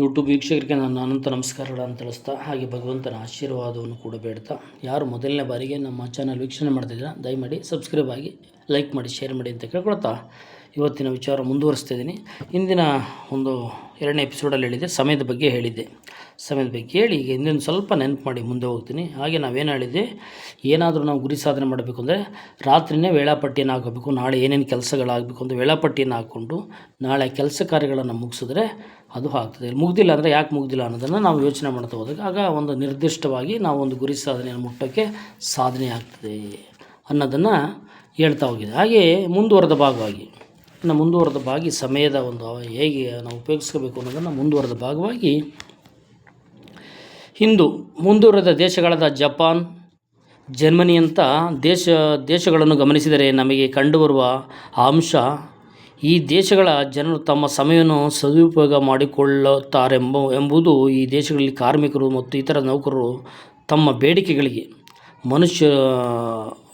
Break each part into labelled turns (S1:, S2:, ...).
S1: YouTube ವೀಕ್ಷಕರಿಗೆ ನಾನು ಅನಂತ ನಮಸ್ಕಾರಗಳನ್ನು ತಿಳಿಸ್ತಾ, ಹಾಗೆ ಭಗವಂತನ ಆಶೀರ್ವಾದವನ್ನು ಕೂಡ ಬೇಡ್ತಾ. ಯಾರು ಮೊದಲನೇ ಬಾರಿಗೆ ನಮ್ಮ ಚಾನಲ್ ವೀಕ್ಷಣೆ ಮಾಡ್ತಿದ್ದೀರಾ, ದಯಮಾಡಿ ಸಬ್ಸ್ಕ್ರೈಬ್ ಆಗಿ ಲೈಕ್ ಮಾಡಿ ಶೇರ್ ಮಾಡಿ ಅಂತ ಕೇಳ್ಕೊಳ್ತಾ. ಇವತ್ತಿನ ವಿಚಾರ ಮುಂದುವರಿಸ್ತಾ ಇದ್ದೀನಿ. ಇಂದಿನ ಒಂದು ಎರಡನೇ ಎಪಿಸೋಡಲ್ಲಿ ಹೇಳಿದ್ದೆ, ಸಮಯದ ಬಗ್ಗೆ ಹೇಳಿದ್ದೆ. ಸಮಯದ ಬಗ್ಗೆ ಹೇಳಿ, ಈಗ ಹಿಂದಿನ ಸ್ವಲ್ಪ ನೆನಪು ಮಾಡಿ ಮುಂದೆ ಹೋಗ್ತೀನಿ. ಹಾಗೆ ನಾವೇನು ಹೇಳಿದ್ದೆ, ಏನಾದರೂ ನಾವು ಗುರಿ ಸಾಧನೆ ಮಾಡಬೇಕು ಅಂದರೆ ರಾತ್ರಿನೇ ವೇಳಾಪಟ್ಟಿಯನ್ನು ಹಾಕಬೇಕು, ನಾಳೆ ಏನೇನು ಕೆಲಸಗಳಾಗಬೇಕು ಅಂತ ವೇಳಾಪಟ್ಟಿಯನ್ನು ಹಾಕ್ಕೊಂಡು ನಾಳೆ ಕೆಲಸ ಕಾರ್ಯಗಳನ್ನು ಮುಗಿಸಿದ್ರೆ ಅದು ಆಗ್ತದೆ. ಮುಗ್ದಿಲ್ಲ ಅಂದರೆ ಯಾಕೆ ಮುಗ್ದಿಲ್ಲ ಅನ್ನೋದನ್ನು ನಾವು ಯೋಚನೆ ಮಾಡ್ತಾ ಹೋದಾಗ ಆಗ ಒಂದು ನಿರ್ದಿಷ್ಟವಾಗಿ ನಾವು ಒಂದು ಗುರಿ ಸಾಧನೆಯನ್ನು ಮುಟ್ಟೋಕ್ಕೆ ಸಾಧನೆ ಆಗ್ತದೆ ಅನ್ನೋದನ್ನು ಹೇಳ್ತಾ ಹೋಗಿದೆ. ಹಾಗೆ ಮುಂದುವರೆದ ಭಾಗವಾಗಿ. ಇನ್ನು ಮುಂದುವರೆದ ಭಾಗಿ ಸಮಯದ ಒಂದು ಹೇಗೆ ನಾವು ಉಪಯೋಗಿಸ್ಕೋಬೇಕು ಅನ್ನೋದನ್ನು ಮುಂದುವರೆದ ಭಾಗವಾಗಿ ಹಿಂದೂ ಮುಂದುವರೆದ ದೇಶಗಳಾದ ಜಪಾನ್ ಜರ್ಮನಿಯಂಥ ದೇಶ, ದೇಶಗಳನ್ನು ಗಮನಿಸಿದರೆ ನಮಗೆ ಕಂಡುಬರುವ ಅಂಶ ಈ ದೇಶಗಳ ಜನರು ತಮ್ಮ ಸಮಯವನ್ನು ಸದುಪಯೋಗ ಮಾಡಿಕೊಳ್ಳುತ್ತಾರೆಂಬ, ಎಂಬುದು ಈ ದೇಶಗಳಲ್ಲಿ ಕಾರ್ಮಿಕರು ಮತ್ತು ಇತರ ನೌಕರರು ತಮ್ಮ ಬೇಡಿಕೆಗಳಿಗೆ. ಮನುಷ್ಯ,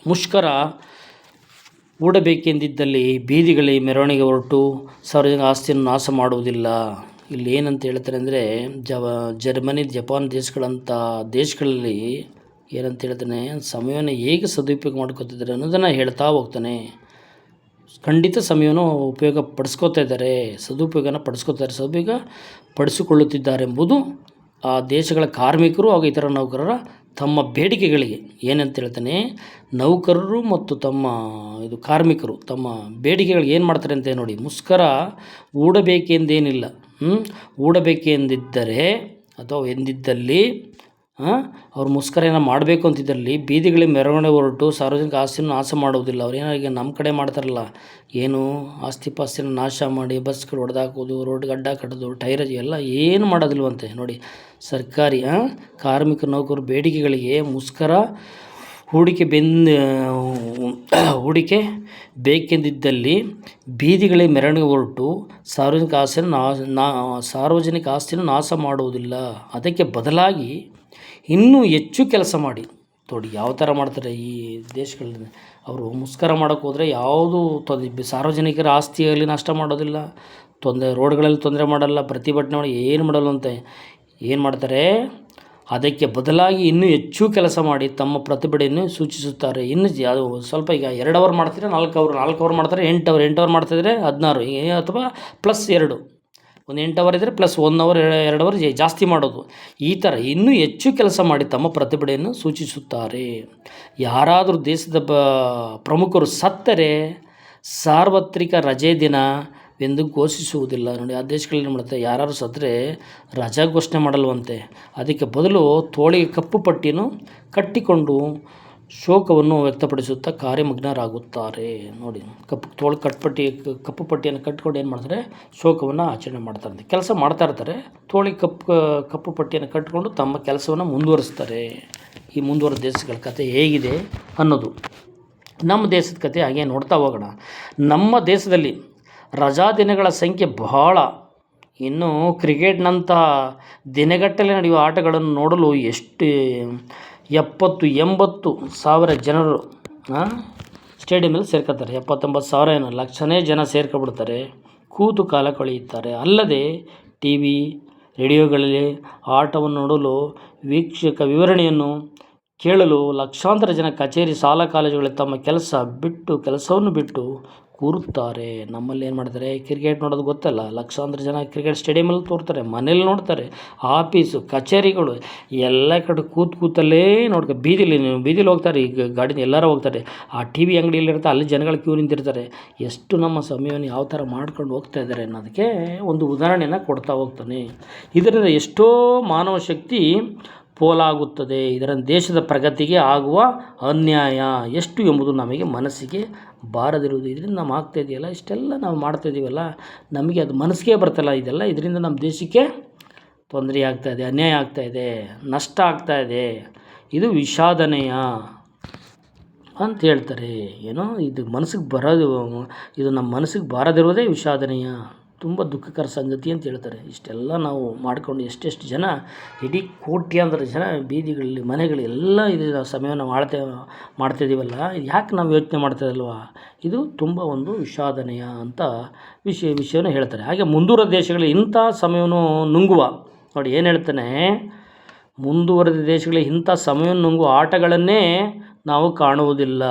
S1: ಮುಷ್ಕರ ಹೂಡಬೇಕೆಂದಿದ್ದಲ್ಲಿ ಬೀದಿಗಳಲ್ಲಿ ಮೆರವಣಿಗೆ ಹೊರಟು ಸಾರ್ವಜನಿಕ ಆಸ್ತಿಯನ್ನು ನಾಶ ಮಾಡುವುದಿಲ್ಲ. ಇಲ್ಲಿ ಏನಂತ ಹೇಳ್ತಾರೆ ಅಂದರೆ, ಜವ, ಜರ್ಮನಿ, ಜಪಾನ್ ದೇಶಗಳಂಥ ದೇಶಗಳಲ್ಲಿ ಏನಂತ ಹೇಳ್ತಾನೆ, ಸಮಯವನ್ನು ಹೇಗೆ ಸದುಪಯೋಗ ಮಾಡ್ಕೋತಿದ್ದಾರೆ ಅನ್ನೋದನ್ನು ಹೇಳ್ತಾ ಹೋಗ್ತಾನೆ. ಖಂಡಿತ ಸಮಯವನ್ನು ಉಪಯೋಗ ಪಡಿಸ್ಕೋತಾ ಇದ್ದಾರೆ, ಸದುಪಯೋಗನ ಪಡಿಸ್ಕೋತಾರೆ ಸದುಪಯೋಗ ಪಡಿಸಿಕೊಳ್ಳುತ್ತಿದ್ದಾರೆ ಎಂಬುದು ಆ ದೇಶಗಳ ಕಾರ್ಮಿಕರು ಹಾಗೂ ಇತರ ನೌಕರರ ತಮ್ಮ ಬೇಡಿಕೆಗಳಿಗೆ ಏನಂತ ಹೇಳ್ತಾನೆ, ನೌಕರರು ಮತ್ತು ತಮ್ಮ, ಇದು ಕಾರ್ಮಿಕರು ತಮ್ಮ ಬೇಡಿಕೆಗಳಿಗೆ ಏನು ಮಾಡ್ತಾರೆ ಅಂತ ನೋಡಿ, ಮುಷ್ಕರ ಹೂಡಬೇಕೆಂದೇನಿಲ್ಲ ಹ್ಞೂ ಹೂಡಬೇಕೆಂದಿದ್ದರೆ ಅಥವಾ ಎಂದಿದ್ದಲ್ಲಿ ಅವ್ರು ಮುಷ್ಕರ ಮಾಡಬೇಕು ಅಂತಿದ್ದಲ್ಲಿ ಬೀದಿಗಳಿಗೆ ಮೆರವಣಿಗೆ ಹೊರಟು ಸಾರ್ವಜನಿಕ ಆಸ್ತಿಯನ್ನು ನಾಶ ಮಾಡುವುದಿಲ್ಲ. ಅವ್ರು ಏನೋ ಈಗ ನಮ್ಮ ಕಡೆ ಮಾಡ್ತಾರಲ್ಲ. ಏನು? ಆಸ್ತಿ ಪಾಸ್ತಿನ ನಾಶ ಮಾಡಿ ಬಸ್ಗಳು ಹೊಡೆದಾಕೋದು ರೋಡ್ ಗಡ್ಡ ಕಟ್ಟೋದು ಟೈರ್ ಎಲ್ಲ ಏನು ಮಾಡೋದಿಲ್ವಂತೆ ನೋಡಿ. ಸರ್ಕಾರಿ ಕಾರ್ಮಿಕ ನೌಕರ ಬೇಡಿಕೆಗಳಿಗೆ ಮುಷ್ಕರ ಹೂಡಿಕೆ ಬೆಂದ ಹೂಡಿಕೆ ಬೇಕೆಂದಿದ್ದಲ್ಲಿ ಬೀದಿಗಳಿಗೆ ಮೆರವಣಿಗೆ ಹೊರಟು ಸಾರ್ವಜನಿಕ ಆಸ್ತಿಯನ್ನು ನಾ ಸಾರ್ವಜನಿಕ ಆಸ್ತಿಯನ್ನು ನಾಶ ಮಾಡುವುದಿಲ್ಲ. ಅದಕ್ಕೆ ಬದಲಾಗಿ ಇನ್ನೂ ಹೆಚ್ಚು ಕೆಲಸ ಮಾಡಿ. ನೋಡಿ, ಯಾವ ಥರ ಮಾಡ್ತಾರೆ ಈ ದೇಶಗಳಲ್ಲಿ. ಅವರು ಮುಸ್ಕಾರ ಮಾಡೋಕ್ಕೆ ಹೋದರೆ ಯಾವುದು ತೊಂದರೆ ಸಾರ್ವಜನಿಕರ ಆಸ್ತಿಯಲ್ಲಿ ನಷ್ಟ ಮಾಡೋದಿಲ್ಲ. ತೊಂದರೆ, ರೋಡ್ಗಳಲ್ಲಿ ತೊಂದರೆ ಮಾಡಲ್ಲ, ಪ್ರತಿಭಟನೆ ಮಾಡಿ ಏನು ಅಂತ. ಏನು ಮಾಡ್ತಾರೆ? ಅದಕ್ಕೆ ಬದಲಾಗಿ ಇನ್ನೂ ಹೆಚ್ಚು ಕೆಲಸ ಮಾಡಿ ತಮ್ಮ ಪ್ರತಿಭಟನೆಯನ್ನು ಸೂಚಿಸುತ್ತಾರೆ. ಇನ್ನು ಅದು ಸ್ವಲ್ಪ ಈಗ ಎರಡು ಅವರ್ ಮಾಡ್ತಿದ್ರೆ ನಾಲ್ಕು ಅವರ್ ನಾಲ್ಕು ಅವರ್ ಮಾಡ್ತಾರೆ, ಎಂಟು ಅವರ್ ಎಂಟು ಅವರ್ ಮಾಡ್ತಿದ್ರೆ ಹದಿನಾರು ಅಥವಾ ಪ್ಲಸ್ ಎರಡು. ಒಂದು ಎಂಟು ಅವರ್ ಇದ್ದರೆ ಪ್ಲಸ್ ಒನ್ ಅವರ್ ಎರಡು ಅವರ್ ಜಾಸ್ತಿ ಮಾಡೋದು. ಈ ಥರ ಇನ್ನೂ ಹೆಚ್ಚು ಕೆಲಸ ಮಾಡಿ ತಮ್ಮ ಪ್ರತಿಭೆಯನ್ನು ಸೂಚಿಸುತ್ತಾರೆ. ಯಾರಾದರೂ ದೇಶದ ಬ ಪ್ರಮುಖರು ಸತ್ತರೆ ಸಾರ್ವತ್ರಿಕ ರಜೆ ದಿನ ಎಂದು ಘೋಷಿಸುವುದಿಲ್ಲ. ನೋಡಿ, ಆ ದೇಶಗಳಲ್ಲಿ ಮಾಡುತ್ತೆ ಯಾರು ಸತ್ತರೆ ರಜಾ ಘೋಷಣೆ ಮಾಡಲ್ವಂತೆ. ಅದಕ್ಕೆ ಬದಲು ತೋಳಿಗೆ ಕಪ್ಪು ಪಟ್ಟಿಯನ್ನು ಕಟ್ಟಿಕೊಂಡು ಶೋಕವನ್ನು ವ್ಯಕ್ತಪಡಿಸುತ್ತಾ ಕಾರ್ಯಮಗ್ನರಾಗುತ್ತಾರೆ. ನೋಡಿ ಕಪ್ಪು ತೋಳು ಕಟ್ಪಟ್ಟಿ, ಕಪ್ಪು ಪಟ್ಟಿಯನ್ನು ಕಟ್ಕೊಂಡು ಏನು ಮಾಡ್ತಾರೆ? ಶೋಕವನ್ನು ಆಚರಣೆ ಮಾಡ್ತಾರೆ ಕೆಲಸ ಮಾಡ್ತಾ ಇರ್ತಾರೆ. ತೋಳಿ ಕಪ್ಪು ಕಪ್ಪು ಪಟ್ಟಿಯನ್ನು ಕಟ್ಟಿಕೊಂಡು ತಮ್ಮ ಕೆಲಸವನ್ನು ಮುಂದುವರಿಸ್ತಾರೆ. ಈ ಮುಂದುವರೆದ ದೇಶಗಳ ಕತೆ ಹೇಗಿದೆ ಅನ್ನೋದು. ನಮ್ಮ ದೇಶದ ಕತೆ ಹಾಗೆ ನೋಡ್ತಾ ಹೋಗೋಣ. ನಮ್ಮ ದೇಶದಲ್ಲಿ ರಜಾ ದಿನಗಳ ಸಂಖ್ಯೆ ಬಹಳ. ಇನ್ನು ಕ್ರಿಕೆಟ್ನಂತಹ ದಿನಗಟ್ಟಲೆ ನಡೆಯುವ ಆಟಗಳನ್ನು ನೋಡಲು ಎಷ್ಟು ಎಪ್ಪತ್ತು ಎಂಬತ್ತು ಸಾವಿರ ಜನರು ಸ್ಟೇಡಿಯಮಲ್ಲಿ ಸೇರ್ಕೊತಾರೆ ಎಪ್ಪತ್ತೊಂಬತ್ತು ಸಾವಿರ ಏನು ಲಕ್ಷನೇ ಜನ ಸೇರ್ಕೊಬಿಡ್ತಾರೆ. ಕೂತು ಕಾಲ ಕಳೆಯುತ್ತಾರೆ. ಅಲ್ಲದೆ ಟಿ ವಿ, ರೇಡಿಯೋಗಳಲ್ಲಿ ಆಟವನ್ನು ನೋಡಲು ವೀಕ್ಷಕ ವಿವರಣೆಯನ್ನು ಕೇಳಲು ಲಕ್ಷಾಂತರ ಜನ ಕಚೇರಿ, ಶಾಲಾ, ಕಾಲೇಜುಗಳಲ್ಲಿ ತಮ್ಮ ಕೆಲಸ ಬಿಟ್ಟು, ಕೆಲಸವನ್ನು ಬಿಟ್ಟು ಕೂರುತ್ತಾರೆ. ನಮ್ಮಲ್ಲಿ ಏನು ಮಾಡ್ತಾರೆ ಕ್ರಿಕೆಟ್ ನೋಡೋದು ಗೊತ್ತಲ್ಲ? ಲಕ್ಷಾಂತರ ಜನ ಕ್ರಿಕೆಟ್ ಸ್ಟೇಡಿಯಮಲ್ಲಿ ತೋರ್ತಾರೆ, ಮನೇಲಿ ನೋಡ್ತಾರೆ. ಆಫೀಸು ಕಚೇರಿಗಳು ಎಲ್ಲ ಕಡೆ ಕೂತು ಕೂತಲ್ಲೇ ನೋಡ್ಕೊ, ಬೀದಿಲಿ ಬೀದಿಲಿ ಹೋಗ್ತಾರೆ, ಈಗ ಗಾಡಿನ ಎಲ್ಲರೂ ಹೋಗ್ತಾರೆ. ಆ ಟಿ ವಿ ಅಂಗಡಿಯಲ್ಲಿರುತ್ತೆ ಅಲ್ಲಿ ಜನಗಳು ಕ್ಯೂ ನಿಂತಿರ್ತಾರೆ. ಎಷ್ಟು ನಮ್ಮ ಸಮಯವನ್ನು ಯಾವ ಥರ ಮಾಡ್ಕೊಂಡು ಹೋಗ್ತಾ ಇದ್ದಾರೆ ಅನ್ನೋದಕ್ಕೆ ಒಂದು ಉದಾಹರಣೆಯನ್ನು ಕೊಡ್ತಾ ಹೋಗ್ತಾನೆ. ಇದರಿಂದ ಎಷ್ಟೋ ಮಾನವ ಶಕ್ತಿ ಪೋಲಾಗುತ್ತದೆ. ಇದರ ದೇಶದ ಪ್ರಗತಿಗೆ ಆಗುವ ಅನ್ಯಾಯ ಎಷ್ಟು ಎಂಬುದು ನಮಗೆ ಮನಸ್ಸಿಗೆ ಬಾರದಿರುವುದು. ಇದರಿಂದ ನಾವು ಆಗ್ತಾ ಇದೆಯಲ್ಲ, ಇಷ್ಟೆಲ್ಲ ನಾವು ಮಾಡ್ತಾ ಇದ್ದೀವಲ್ಲ ನಮಗೆ ಅದು ಮನಸ್ಸಿಗೆ ಬರ್ತಲ್ಲ ಇದೆಲ್ಲ. ಇದರಿಂದ ನಮ್ಮ ದೇಶಕ್ಕೆ ತೊಂದರೆ ಆಗ್ತಾಯಿದೆ ಅನ್ಯಾಯ ಆಗ್ತಾಯಿದೆ ನಷ್ಟ ಆಗ್ತಾಯಿದೆ ಇದು. ವಿಷಾದನೆಯ ಅಂತ ಹೇಳ್ತಾರೆ. ಏನೋ ಇದು ಮನಸ್ಸಿಗೆ ಬರೋದು, ಇದು ನಮ್ಮ ಮನಸ್ಸಿಗೆ ಬಾರದಿರುವುದೇ ವಿಷಾದನೀಯ. ತುಂಬ ದುಃಖಕರ ಸಂಗತಿ ಅಂತ ಹೇಳ್ತಾರೆ. ಇಷ್ಟೆಲ್ಲ ನಾವು ಮಾಡ್ಕೊಂಡು ಎಷ್ಟೆಷ್ಟು ಜನ ಇಡೀ ಕೋಟ್ಯಾಂತರ ಜನ ಬೀದಿಗಳಲ್ಲಿ ಮನೆಗಳೆಲ್ಲ ಇದು ಸಮಯವನ್ನು ಮಾಡ್ತೇ, ಮಾಡ್ತಿದ್ದೀವಲ್ಲ ಯಾಕೆ ನಾವು ಯೋಚನೆ ಮಾಡ್ತಾ ಇಲ್ವಾ? ಇದು ತುಂಬ ಒಂದು ವಿಷಾದನೀಯ ಅಂತ ವಿಷಯ, ವಿಷಯವನ್ನು ಹೇಳ್ತಾರೆ. ಹಾಗೆ ಮುಂದೂರ ದೇಶಗಳಲ್ಲಿ ಇಂಥ ಸಮಯವನ್ನು ನುಂಗುವ, ನೋಡಿ ಏನು ಹೇಳ್ತಾನೆ, ಮುಂದುವರೆದ ದೇಶಗಳಲ್ಲಿ ಇಂಥ ಸಮಯವನ್ನು ನುಂಗುವ ಆಟಗಳನ್ನೇ ನಾವು ಕಾಣುವುದಿಲ್ಲ.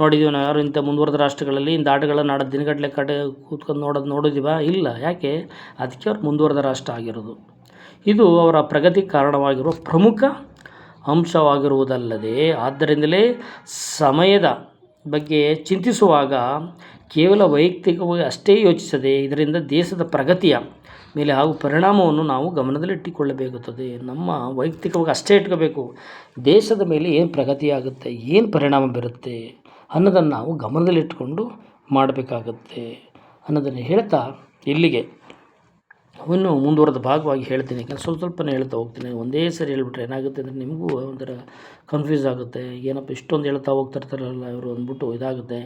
S1: ನೋಡಿದ್ದೀವಿ ನಾವು ಯಾರು ಇಂಥ ಮುಂದುವರೆದ ರಾಷ್ಟ್ರಗಳಲ್ಲಿ ಇಂಥ ಆಟಗಳನ್ನು ಆಡೋದು ದಿನಗಟ್ಟಲೆ ಕಡೆ ಕೂತ್ಕೊಂಡು ನೋಡೋದು ನೋಡಿದ್ದೀವ ಇಲ್ಲ. ಯಾಕೆ? ಅದಕ್ಕೆ ಅವ್ರು ಮುಂದುವರೆದ ರಾಷ್ಟ್ರ ಆಗಿರೋದು. ಇದು ಅವರ ಪ್ರಗತಿ ಕಾರಣವಾಗಿರುವ ಪ್ರಮುಖ ಅಂಶವಾಗಿರುವುದಲ್ಲದೆ, ಆದ್ದರಿಂದಲೇ ಸಮಯದ ಬಗ್ಗೆ ಚಿಂತಿಸುವಾಗ ಕೇವಲ ವೈಯಕ್ತಿಕವಾಗಿ ಅಷ್ಟೇ ಯೋಚಿಸದೆ ಇದರಿಂದ ದೇಶದ ಪ್ರಗತಿಯ ಮೇಲೆ ಹಾಗೂ ಪರಿಣಾಮವನ್ನು ನಾವು ಗಮನದಲ್ಲಿಟ್ಟುಕೊಳ್ಳಬೇಕಾಗುತ್ತದೆ. ನಮ್ಮ ವೈಯಕ್ತಿಕವಾಗಿ ಅಷ್ಟೇ ಇಟ್ಕೋಬೇಕು. ದೇಶದ ಮೇಲೆ ಏನು ಪ್ರಗತಿಯಾಗುತ್ತೆ, ಏನು ಪರಿಣಾಮ ಬೀರುತ್ತೆ? ಅನ್ನೋದನ್ನು ನಾವು ಗಮನದಲ್ಲಿಟ್ಟುಕೊಂಡು ಮಾಡಬೇಕಾಗತ್ತೆ. ಅನ್ನೋದನ್ನು ಹೇಳ್ತಾ ಇಲ್ಲಿಗೆ ಅವನ್ನು ಮುಂದುವರೆದ ಭಾಗವಾಗಿ ಹೇಳ್ತೀನಿ. ಯಾಕಂದ್ರೆ ಸ್ವಲ್ಪ ಸ್ವಲ್ಪನೇ ಹೇಳ್ತಾ ಹೋಗ್ತೀನಿ. ಒಂದೇ ಸರಿ ಹೇಳ್ಬಿಟ್ರೆ ಏನಾಗುತ್ತೆ ಅಂದರೆ ನಿಮಗೂ ಒಂಥರ ಕನ್ಫ್ಯೂಸ್ ಆಗುತ್ತೆ. ಏನಪ್ಪ ಇಷ್ಟೊಂದು ಹೇಳ್ತಾ ಹೋಗ್ತಿರ್ತಾರಲ್ಲ ಇವರು ಅಂದ್ಬಿಟ್ಟು ಇದಾಗುತ್ತೆ.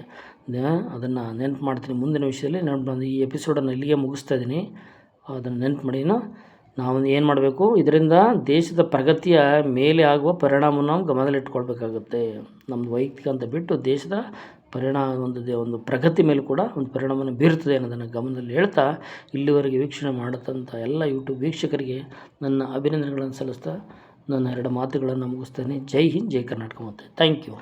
S1: ಅದನ್ನು ನೆನ್ಪು ಮಾಡ್ತೀನಿ. ಮುಂದಿನ ವಿಷಯದಲ್ಲಿ ನೆನ್ಪು ಈ ಎಪಿಸೋಡನ್ನು ಇಲ್ಲಿಗೆ ಮುಗಿಸ್ತಾ ಇದ್ದೀನಿ. ಅದನ್ನು ನೆನ್ಪು ಮಾಡಿ ನಾವು ಏನು ಮಾಡಬೇಕು? ಇದರಿಂದ ದೇಶದ ಪ್ರಗತಿಯ ಮೇಲೆ ಆಗುವ ಪರಿಣಾಮವನ್ನು ನಾವು ಗಮನದಲ್ಲಿಟ್ಕೊಳ್ಬೇಕಾಗುತ್ತೆ. ನಮ್ಮ ವೈಯಕ್ತಿಕ ಅಂತ ಬಿಟ್ಟು ದೇಶದ ಪರಿಣಾಮ ಒಂದು ದೇ ಒಂದು ಪ್ರಗತಿ ಮೇಲೆ ಕೂಡ ಒಂದು ಪರಿಣಾಮವನ್ನು ಬೀರುತ್ತದೆ ಅನ್ನೋದನ್ನು ಗಮನದಲ್ಲಿ ಹೇಳ್ತಾ ಇಲ್ಲಿವರೆಗೆ ವೀಕ್ಷಣೆ ಮಾಡತಂಥ ಎಲ್ಲ ಯೂಟ್ಯೂಬ್ ವೀಕ್ಷಕರಿಗೆ ನನ್ನ ಅಭಿನಂದನೆಗಳನ್ನು ಸಲ್ಲಿಸ್ತಾ ನನ್ನ ಎರಡು ಮಾತುಗಳನ್ನು ಮುಗಿಸ್ತೇನೆ. ಜೈ ಹಿಂದ್, ಜೈ ಕರ್ನಾಟಕ ಮತ್ತೆ ಥ್ಯಾಂಕ್ ಯು